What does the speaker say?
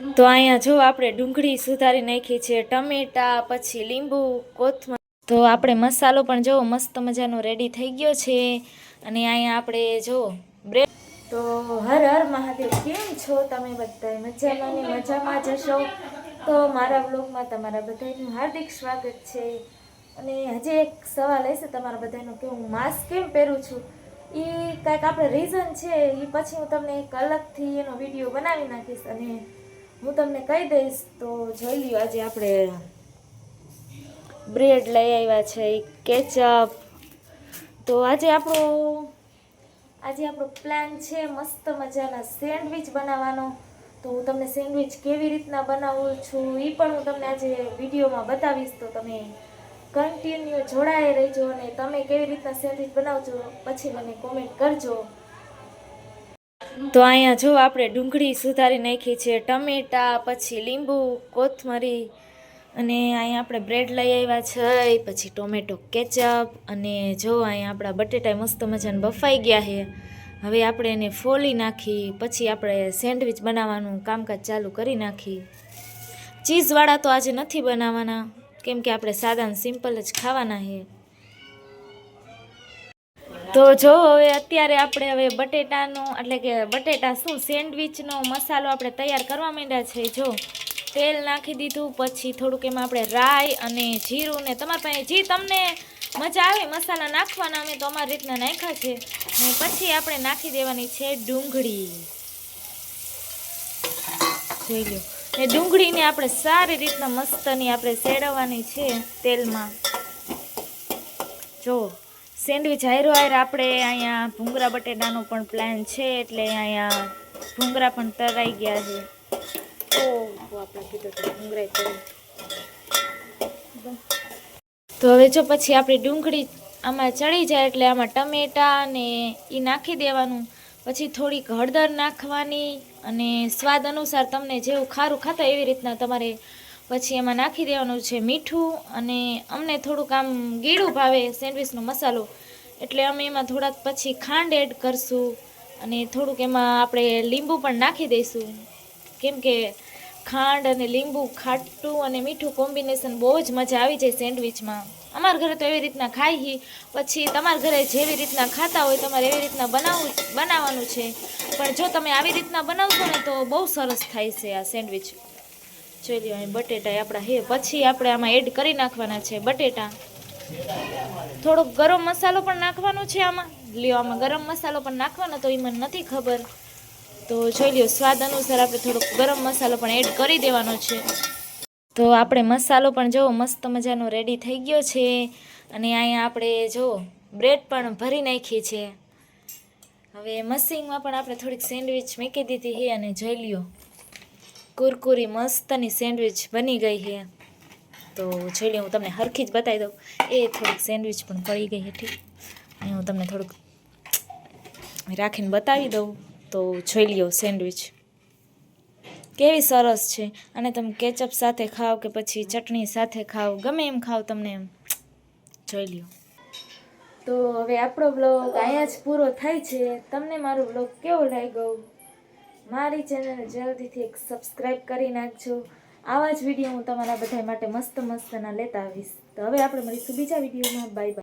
તો અહીંયા જો આપણે ડુંગળી સુધારી નાખી છે, ટમેટા, પછી લીંબુ કોથમર તો આપણે મસાલો પણ જો મસ્ત મજાનો રેડી થઈ ગયો છે. અને અહીંયા આપણે જો બ્રેડ તો હર હર મહાદેવ, કેમ છો? તમે બધા મજામાં ને મજામાં જશો તો મારા વ્લોગમાં તમારા બધાનું હાર્દિક સ્વાગત છે. અને હજી એક સવાલ હશે તમારા બધાનો કે હું માસ્ક કેમ પહેરું છું? એ કાંઈક આપણે રીઝન છે એ પછી હું તમને એક અલગથી એનો વીડિયો બનાવી નાખીશ. અને હું તમને કહી દઈશ, તો જોઈ લ્યો આજે આપણે બ્રેડ લઈ આવ્યા છે કેચઅપ. તો આજે આપણો આજે આપણો પ્લાન છે મસ્ત મજાના સેન્ડવિચ બનાવવાનો. તો હું તમને સેન્ડવિચ કેવી રીતના બનાવું છું એ પણ હું તમને આજે વિડીયોમાં બતાવીશ. તો તમે કન્ટિન્યુ જોડાઈ રહેજો અને તમે કેવી રીતના સેન્ડવિચ બનાવજો, પછી મને કોમેન્ટ કરજો. તો અહીંયા જો આપણે ડુંગળી સુધારી નાખી છે, ટમેટા, પછી લીંબુ, કોથમરી અને અહીંયા આપણે બ્રેડ લઈ આવ્યા છે પછી ટોમેટો કેચઅપ અને જો અહીંયા આપણા બટેટા મસ્ત મજાને બફાઈ ગયા છે. હવે આપણે એને ફોલી નાખી, પછી આપણે સેન્ડવિચ બનાવવાનું કામકાજ ચાલુ કરી નાખી. ચીઝવાળા તો આજે નથી બનાવવાના, કેમ કે આપણે સાદા સિમ્પલ જ ખાવાના છે. તો જો હવે અત્યારે આપણે હવે બટેટાનો, એટલે કે બટેટા શું, સેન્ડવિચનો મસાલો આપણે તૈયાર કરવા માંડ્યા છે, જો. તેલ નાખી દીધું, પછી થોડુંક એમાં આપણે રાઈ અને જીરું ને તમારી પાસે જે તમને મજા આવે મસાલા નાખવાના, અમે તો અમારી રીતના નાખ્યા છે. ને પછી આપણે નાખી દેવાની છે ડુંગળી. જોઈ લો ને ડુંગળીને આપણે સારી રીતના મસ્તની આપણે શેડવવાની છે તેલમાં. જો. સેન્ડવિચ હાયરો હાયર આપણે અહીંયા ભૂંગરા બટેટાનો પણ પ્લાન છે, એટલે અહીંયા ભૂંગરા પણ તરાઈ ગયા છે. તો હવે જો પછી આપણી ડુંગળી આમાં ચડી જાય, એટલે આમાં ટમેટા ને એ નાખી દેવાનું. પછી થોડીક હળદર નાખવાની અને સ્વાદ અનુસાર તમને જેવું ખારું ખાતા એવી રીતના તમારે પછી એમાં નાખી દેવાનું છે મીઠું અને અમને થોડુંક આમ ગીળું ભાવે સેન્ડવિચનો મસાલો. એટલે અમે એમાં થોડાક પછી ખાંડ એડ કરશું અને થોડુંક એમાં આપણે લીંબુ પણ નાખી દઈશું. કેમ કે ખાંડ અને લીંબુ ખાટું અને મીઠું કોમ્બિનેશન બહુ જ મજા આવી જાય સેન્ડવિચમાં. અમારા ઘરે તો એવી રીતના ખાઈ પછી તમારા ઘરે જેવી રીતના ખાતા હોય તમારે એવી રીતના બનાવવું બનાવવાનું છે. પણ જો તમે આવી રીતના બનાવશો ને તો બહુ સરસ થાય છે આ સેન્ડવિચ. જોઈ અહીં બટેટા આપણા હે. પછી આપણે આમાં એડ કરી નાખવાના છે બટેટા. થોડોક ગરમ મસાલો પણ નાખવાનો છે આમાં. લ્યો, આમાં ગરમ મસાલો પણ નાખવાનો તો એ મને નથી ખબર. તો જોઈ લ્યો, સ્વાદ અનુસાર આપણે થોડોક ગરમ મસાલો પણ એડ કરી દેવાનો છે. તો આપણે મસાલો પણ જુઓ મસ્ત મજાનો રેડી થઈ ગયો છે. અને અહીંયા આપણે જો બ્રેડ પણ ભરી નાખી છે. હવે મસીનમાં પણ આપણે થોડીક સેન્ડવિચ મૂકી દીધી છે અને જોઈ લ્યો. કુરકુરી મસ્તની સેન્ડવિચ બની ગઈ છે. તો લ્યો હું તમને હરખી જ બતાવી દઉં, એ થોડીક સેન્ડવિચ પણ પડી ગઈ હતી. અને હું તમને થોડુંક રાખીને બતાવી દઉં. તો જોઈ લ્યો સેન્ડવિચ. કેવી સરસ છે. અને તમે કેચઅપ સાથે ખાઓ કે પછી ચટણી સાથે ખાઓ, ગમે એમ ખાઓ તમને એમ. જોઈ લ્યો તો હવે આપણો બ્લોગ અહીંયા જ પૂરો થાય છે. તમને મારો બ્લોગ કેવો લાગ્યો? મારી ચેનલ જલ્દીથી એક સબસ્ક્રાઈબ કરી નાખજો. આવા જ વીડિયો હું તમારા બધા માટે મસ્ત મસ્તના લેતા આવીશ. તો હવે આપણે મળીશું બીજા વિડીયોમાં બાય બાય